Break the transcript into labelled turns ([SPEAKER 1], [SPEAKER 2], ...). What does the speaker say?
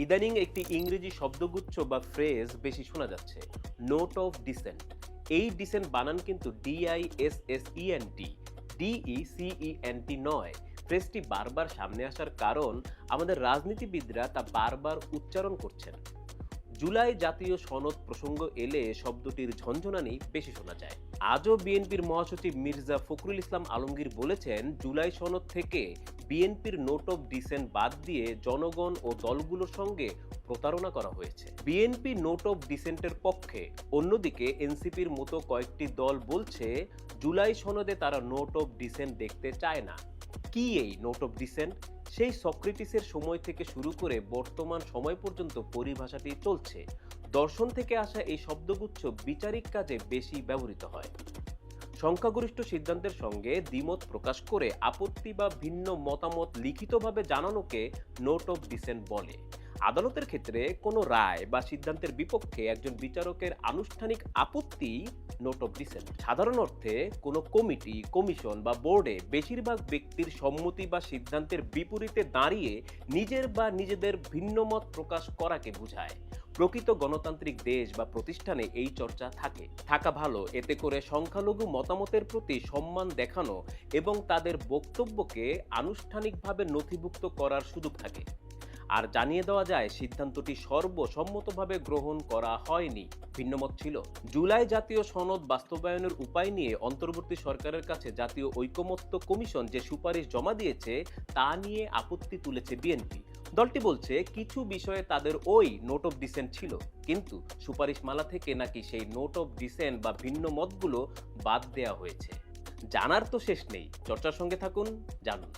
[SPEAKER 1] ইদানিং একটি ইংরেজি শব্দগুচ্ছ বা ফ্রেজ বেশি শোনা যাচ্ছে। নোট অফ ডিসেন্ট এই ডিসেন্ট বানান কিন্তু D I S S E N T D E C E N T নয়। ফ্রেজটি বারবার সামনে আসার কারণ আমাদের রাজনীতিবিদরা তা বারবার উচ্চারণ করছেন। জুলাই জাতীয় সনদ প্রসঙ্গ এলে শব্দটির ঝঞ্ঝনানি বেশি শোনা যায়। আজও বিএনপির মহাসচিব মির্জা ফখরুল ইসলাম আলমগীর বলেছেন, জুলাই সনদ থেকে বিএনপির নোট অফ ডিসেন্ট বাদ দিয়ে জনগণ ও দলগুলোর সঙ্গে প্রতারণা করা হয়েছে। বিএনপি নোট অফ ডিসেন্টের পক্ষে অন্যদিকে এনসিপির মতো কয়েকটি দল বলছে, জুলাই সনদে তারা নোট অফ ডিসেন্ট দেখতে চায় না। কি এই নোট অফ ডিসেন্ট? সেই সক্রেটিসের সময় থেকে শুরু করে বর্তমান সময় পর্যন্ত পরিভাষাটি চলছে। দর্শন থেকে আসা এই শব্দগুচ্ছ বিচারিক কাজে বেশি ব্যবহৃত হয়। সংখ্যাগরিষ্ঠ সিদ্ধান্তের সঙ্গে দ্বিমত প্রকাশ করে আপত্তি বা ভিন্ন মতামত লিখিতভাবে জানানোকে নোট অফ ডিসেন্ট বলে। আদালতের ক্ষেত্রে কোনো রায় বা সিদ্ধান্তের বিপক্ষে একজন বিচারকের আনুষ্ঠানিক আপত্তি নোট অফ ডিসেন্ট। সাধারণ অর্থে কোনো কমিটি, কমিশন বা বোর্ডে বেশিরভাগ ব্যক্তির সম্মতি বা সিদ্ধান্তের বিপরীতে দাঁড়িয়ে নিজের বা নিজেদের ভিন্নমত প্রকাশ করাকে বোঝায়। প্রকৃত গণতান্ত্রিক দেশ বা প্রতিষ্ঠানে এই চর্চা থাকে। থাকা ভালো, এতে করে সংখ্যালঘু মতামতের প্রতি সম্মান দেখানো এবং তাদের বক্তব্যকে আনুষ্ঠানিকভাবে নথিভুক্ত করার সুযোগ থাকে। আর জানিয়ে দেওয়া যায়, সিদ্ধান্তটি সর্বসম্মতভাবে গ্রহণ করা হয়নি। ভিন্নমত ছিল। জুলাই জাতীয় সনদ বাস্তবায়নের উপায় নিয়ে অন্তর্বর্তী সরকারের কাছে জাতীয় ঐকমত্য কমিশন যে সুপারিশ জমা দিয়েছে, তা নিয়ে আপত্তি তুলেছে বিএনপি। দলটি বলছে, কিছু বিষয়ে তাদের ওই নোট অফ ডিসেন্ট ছিল। কিন্তু সুপারিশমালা থেকে নাকি সেই নোট অফ ডিসেন্ট বা ভিন্ন মতগুলো বাদ দেওয়া হয়েছে। জানার তো শেষ নেই। চর্চার সঙ্গে থাকুন, জানুন।